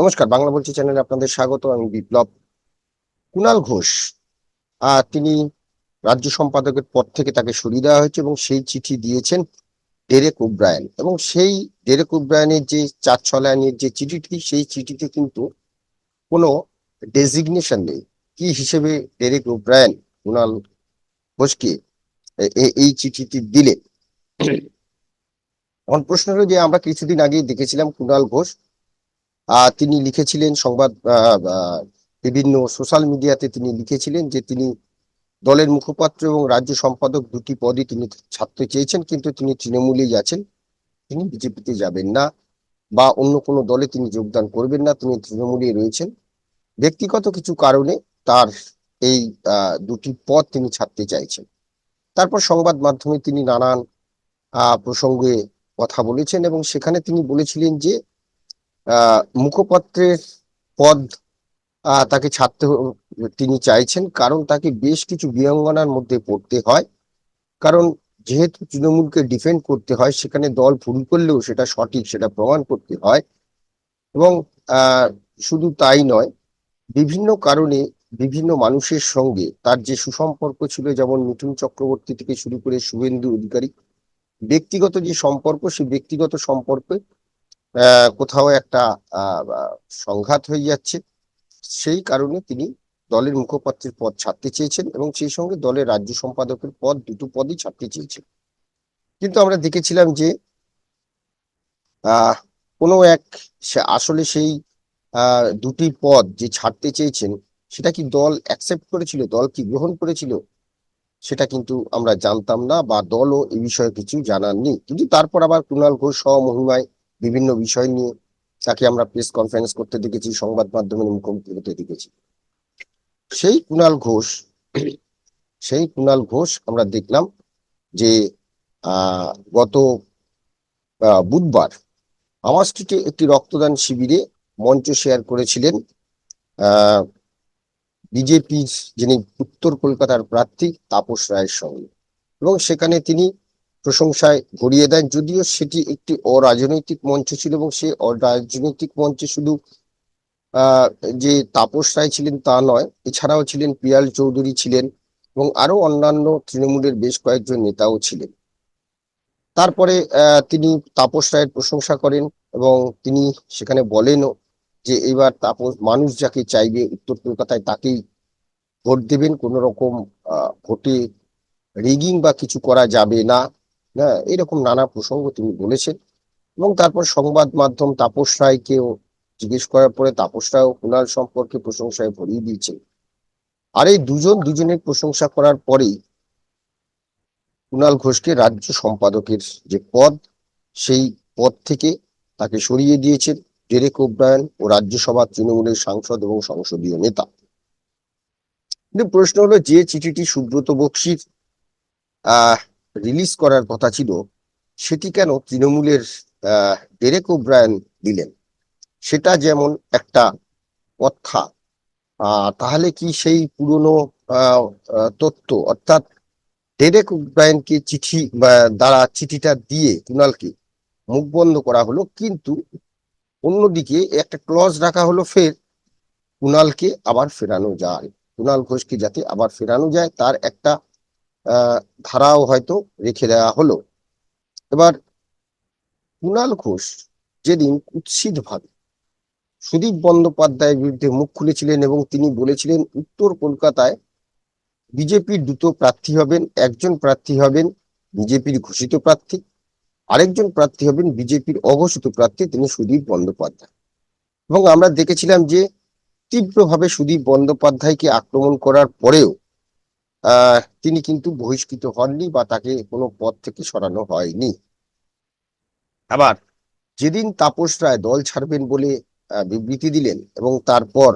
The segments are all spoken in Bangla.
নমস্কার বাংলা বলছি চ্যানেলে আপনাদের স্বাগত আমি বিপ্লব কুণাল ঘোষ। আহ, তিনি রাজ্য সম্পাদকের পদ থেকে তাকে সরিয়ে দেওয়া হয়েছে এবং সেই চিঠি দিয়েছেন ডেরেক ওব্রায়ন। এবং সেই ডেরেক ওব্রায়নের যে চার ছলায়নের যে চিঠিটি সেই চিঠিতে কিন্তু কোনো ডেজিগনেশন নেই। কি হিসেবে ডেরেক ওব্রায়ন কুণাল ঘোষকে এই চিঠিটি দিলে প্রশ্ন হলো যে আমরা কিছুদিন আগে দেখেছিলাম কুণাল ঘোষ তিনি লিখেছিলেন সংবাদ বিভিন্ন সোশ্যাল মিডিয়াতে তিনি লিখেছিলেন যে তিনি দলের মুখপাত্র এবং রাজ্য সম্পাদক দুটি পদই তিনি ছাড়তে চেয়েছেন, কিন্তু তিনি তৃণমূলেই আছেন। তিনি বিজেপিতে যাবেন না বা অন্য কোনো দলে তিনি যোগদান করবেন না, তিনি তৃণমূলেই রয়েছেন। ব্যক্তিগত কিছু কারণে তার এই দুটি পদ তিনি ছাড়তে চাইছেন। তারপর সংবাদ মাধ্যমে তিনি নানান প্রসঙ্গে কথা বলেছেন এবং সেখানে তিনি বলেছিলেন যে মুখপাত্রের পদ তাকে ছাড়তে তিনি চাইছেন। কারণ তাকে বেশ কিছু বিড়ম্বনার মধ্যে পড়তে হয়। কারণ যেহেতু তৃণমূলকে ডিফেন্ড করতে হয়, সেখানে দল ভুল করলেও সেটা সঠিক, সেটা প্রমাণ করতে হয়। এবং শুধু তাই নয়, বিভিন্ন কারণে বিভিন্ন মানুষের সঙ্গে তার যে সুসম্পর্ক ছিল, যেমন মিঠুন চক্রবর্তী থেকে শুরু করে শুভেন্দু অধিকারী, ব্যক্তিগত যে সম্পর্ক, সেই ব্যক্তিগত সম্পর্কে কোথাও একটা সংঘাত হয়ে যাচ্ছে। সেই কারণে তিনি দলের মুখপাত্রের পদ ছাড়তে চেয়েছেন এবং সেই সঙ্গে দলের রাজ্য সম্পাদকের পদ, দুটো পদই ছাড়তে চেয়েছেন। কিন্তু আমরা দেখেছিলাম যে কোনো এক আসলে সেই দুটি পদ যে ছাড়তে চেয়েছেন, সেটা কি দল অ্যাকসেপ্ট করেছিল, দল কি গ্রহণ করেছিল, সেটা কিন্তু আমরা জানতাম না বা দলও এই বিষয়ে কিছু জানাননি কিন্তু তারপর আবার কুণাল ঘোষ স্বমহিমায় বিভিন্ন বিষয় নিয়ে তাকে আমরা প্রেস কনফারেন্স করতে দেখেছি, সংবাদ মাধ্যমের মুখোমুখি হতে দেখেছি। সেই কুণাল ঘোষ, সেই কুণাল ঘোষ আমরা দেখলাম যে গত বুধবার আমার স্ট্রিটে একটি রক্তদান শিবিরে মঞ্চ শেয়ার করেছিলেন বিজেপির যিনি উত্তর কলকাতার প্রার্থী তাপস রায়ের সঙ্গে। এবং সেখানে তিনি প্রশংসায় গড়িয়ে দেন। যদিও সেটি একটি অরাজনৈতিক মঞ্চ ছিল এবং সেই অরাজনৈতিক মঞ্চে শুধু যে তাপস রায় ছিলেন তা নয়, এছাড়াও ছিলেন পিয়াল চৌধুরী ছিলেন এবং আরও অন্যান্য তৃণমূলের বেশ কয়েকজন নেতাও ছিলেন। তারপরে তিনি তাপস রায়ের প্রশংসা করেন এবং তিনি সেখানে বলেনও যে এবার তাপস, মানুষ যাকে চাইবে উত্তর কলকাতায় তাকেই ভোট দেবেন। কোন রকম ভোটে রিগিং বা কিছু করা যাবে না। হ্যাঁ এরকম নানা প্রসঙ্গ তিনি বলেছেন। এবং তারপর সংবাদ মাধ্যম তাপস রায়কেও জিজ্ঞেস করার পরে তাপস রায়ও কুণাল সম্পর্কে প্রশংসায় ভরিয়ে দিয়েছেন। আর এই দুজন দুজনের প্রশংসা করার পরেই কুণাল ঘোষকে রাজ্য সম্পাদকের যে পদ, সেই পদ থেকে তাকে সরিয়ে দিয়েছেন ডেরেক ওব্রায়ন ও রাজ্যসভা তৃণমূলের সাংসদ এবং সংসদীয় নেতা। কিন্তু প্রশ্ন হলো, যে চিঠিটি সুব্রত বক্সির, আহ রিলিজ করার কথা ছিল, সেটি কেন তৃণমূলের ডেরেক ওব্রায়ন দিলেন? সেটা যেমন একটা কথা তাহলে কি সেই পুরনো তথ্য অর্থাৎ ডেরেক ওব্রায়নকে চিঠি দ্বারা চিঠিটা দিয়ে কুণালকে মুখ বন্ধ করা হলো, কিন্তু অন্যদিকে একটা ক্লজ রাখা হলো, ফের কুণালকে আবার ফেরানো যায়। কুণাল ঘোষকে যাতে আবার ফেরানো যায়, তার একটা ধারাও হয়তো রেখে দেওয়া হলো। এবার কুণাল ঘোষ যেদিন কুৎসিত ভাবে সুদীপ বন্দ্যোপাধ্যায়ের বিরুদ্ধে মুখ খুলেছিলেন এবং তিনি বলেছিলেন, উত্তর কলকাতায় বিজেপির দুটো প্রার্থী হবেন, একজন প্রার্থী হবেন বিজেপির ঘোষিত প্রার্থী, আরেকজন প্রার্থী হবেন বিজেপির অঘোষিত প্রার্থী, তিনি সুদীপ বন্দ্যোপাধ্যায়। এবং আমরা দেখেছিলাম যে তীব্রভাবে সুদীপ বন্দ্যোপাধ্যায়কে আক্রমণ করার পরেও তিনি কিন্তু বহিষ্কৃত হননি বা তাকে কোনো পদ থেকে সরানো হয়নি। আবার যেদিন তাপস রায় দল ছাড়বেন বলে বিবৃতি দিলেন এবং তারপর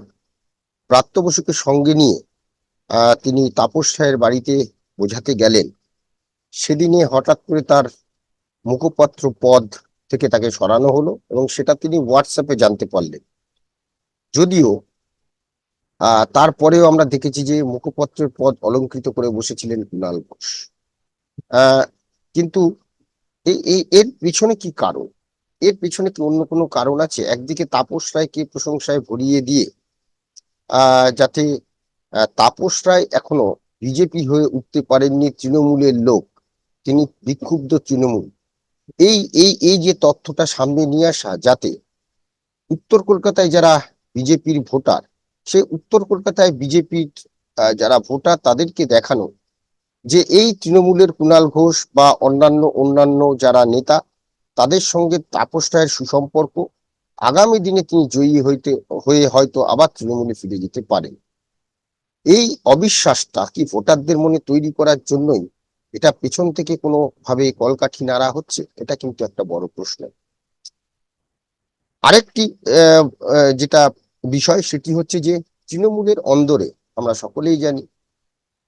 প্রাপ্ত বসুকে সঙ্গে নিয়ে তিনি তাপস রায়ের বাড়িতে বোঝাতে গেলেন, সেদিনে হঠাৎ করে তার মুখপাত্র পদ থেকে তাকে সরানো হলো এবং সেটা তিনি হোয়াটসঅ্যাপে জানতে পারলেন। যদিও তারপরেও আমরা দেখেছি যে মুখপত্রের পদ অলঙ্কৃত করে বসেছিলেন কুণাল ঘোষ। কিন্তু এই এর পিছনে কি কারণ? এর পেছনে কি অন্য কোনো কারণ আছে? একদিকে তাপস রায়কে প্রশংসায় ভরিয়ে দিয়ে যাতে তাপস রায় এখনও বিজেপি হয়ে উঠতে পারেননি তৃণমূলের লোক, তিনি বিক্ষুব্ধ তৃণমূল। এই এই এই যে তথ্যটা সামনে নিয়ে আসা, যাতে উত্তর কলকাতায় যারা বিজেপির ভোটার সে উত্তর কলকাতায় বিজেপির যারা ভোটার তাদেরকে দেখানো যে এই তৃণমূলের কুণাল ঘোষ বা অন্যান্য অন্যান্য যারা নেতা, তাদের সঙ্গে তাপস রায়ের সুসম্পর্ক, আগামী দিনে তিনি জয়ী হইতে, হয়ে হয়তো আবার তৃণমূলে ফিরে যেতে পারেন। এই অবিশ্বাসটা কি ভোটারদের মনে তৈরি করার জন্যই এটা পেছন থেকে কোনো ভাবে কলকাঠি নাড়া হচ্ছে? এটা কিন্তু একটা বড় প্রশ্ন। আরেকটি যেটা বিষয় সেটি হচ্ছে যে তৃণমূলের অন্দরে আমরা সকলেই জানি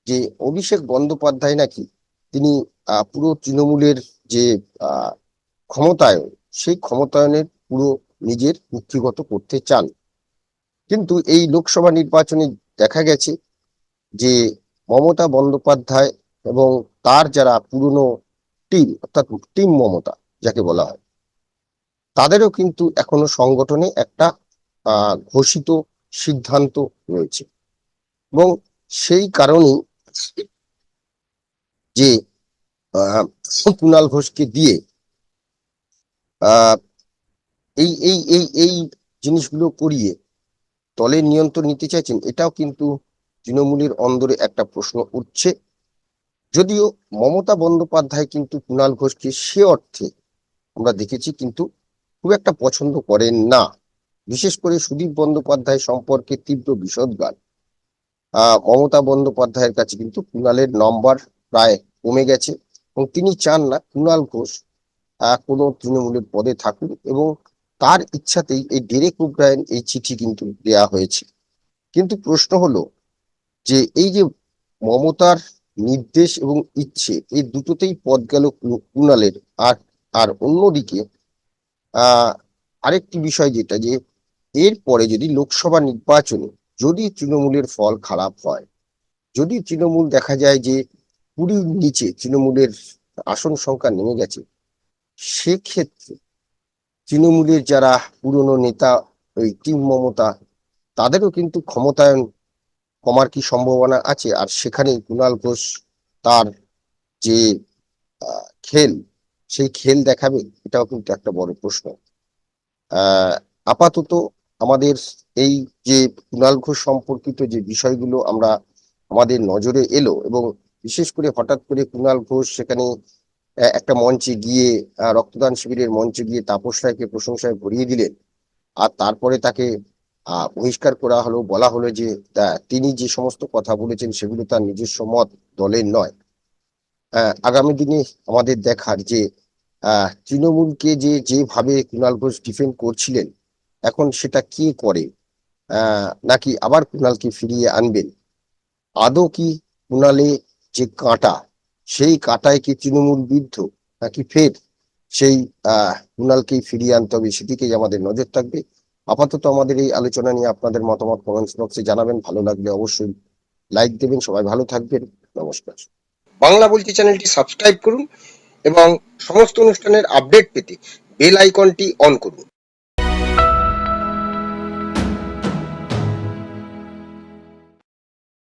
যে অভিষেক বন্দ্যোপাধ্যায় নাকি তিনি পুরো তৃণমূলের যে ক্ষমতায়ন, সেই ক্ষমতায়নের পুরো নিজের কুক্ষিগত করতে চান। কিন্তু এই লোকসভা নির্বাচনে দেখা গেছে যে মমতা বন্দ্যোপাধ্যায় এবং তার যারা পুরনো টিম, অর্থাৎ টিম মমতা, যাকে বলা হয়, তাদেরও কিন্তু এখনও সংগঠনে একটা ঘোষিত সিদ্ধান্ত রয়েছে। এবং সেই কারণেই যে কুণাল ঘোষকে দিয়ে এই এই এই এই জিনিসগুলো করিয়ে দলের নিয়ন্ত্রণ নিতে চাইছেন, এটাও কিন্তু তৃণমূলের অন্দরে একটা প্রশ্ন উঠছে। যদিও মমতা বন্দ্যোপাধ্যায় কিন্তু কুণাল ঘোষকে সে অর্থে আমরা দেখেছি কিন্তু খুব একটা পছন্দ করেন না। বিশেষ করে সুদীপ বন্দ্যোপাধ্যায় সম্পর্কে তীব্র বিষদগান মমতা বন্দ্যোপাধ্যায়ের কাছে কিন্তু কুণালের নম্বর প্রায় কমে গেছে এবং তিনি চান না কুণাল ঘোষ কোনো তৃণমূলের পদে থাকুন এবং তার ইচ্ছাতেই এই ডেরেক ওব্রায়ন এই চিঠি কিন্তু দেয়া হয়েছে। কিন্তু প্রশ্ন হলো যে এই যে মমতার নির্দেশ এবং ইচ্ছে, এই দুটোতেই পদ গেল কুণালের। আর আর অন্যদিকে আরেকটি বিষয় যেটা যে এরপরে যদি লোকসভা নির্বাচনে যদি তৃণমূলের ফল খারাপ হয়, যদি তৃণমূল দেখা যায় যে কুড়ির নিচে তৃণমূলের আসন সংখ্যা নেমে গেছে, সেক্ষেত্রে তৃণমূলের যারা পুরনো নেতা, ওই টিম মমতা, তাদেরও কিন্তু ক্ষমতায়ন কমার কি সম্ভাবনা আছে? আর সেখানে কুণাল ঘোষ তার যে খেল, সেই খেল দেখাবে? এটাও কিন্তু একটা বড় প্রশ্ন। আপাতত আমাদের এই যে কুণাল ঘোষ সম্পর্কিত যে বিষয়গুলো আমরা আমাদের নজরে এলো এবং বিশেষ করে হঠাৎ করে কুণাল ঘোষ সেখানে একটা মঞ্চে গিয়ে রক্তদান শিবিরের মঞ্চে গিয়ে তাপস রায়কে প্রশংসায় ভরিয়ে দিলেন। আর তারপরে তাকে বহিষ্কার করা হলো, বলা হলো যে তিনি যে সমস্ত কথা বলেছেন সেগুলো তার নিজস্ব মত দলের নয়। আগামী দিনে আমাদের দেখার যে আহ তৃণমূলকে যে, যেভাবে কুণাল ঘোষ ডিফেন্ড করছিলেন এখন সেটা কে করে? নাকি আবার কুণালকে ফিরিয়ে আনবেন? আদৌ কি কুণালে যে কাঁটা, সেই কাঁটায় কি তৃণমূল বিদ্ধ নাকি ফের সেই কুণালকেই ফিরিয়ে আনতে হবে সেদিকেই আমাদের নজর থাকবে? আপাতত আমাদের এই আলোচনা নিয়ে আপনাদের মতামত কমেন্টস বক্সে জানাবেন। ভালো লাগলে অবশ্যই লাইক দেবেন। সবাই ভালো থাকবেন। নমস্কার। বাংলা বলছি চ্যানেলটি সাবস্ক্রাইব করুন এবং সমস্ত অনুষ্ঠানের আপডেট পেতে বেল আইকনটি অন করুন।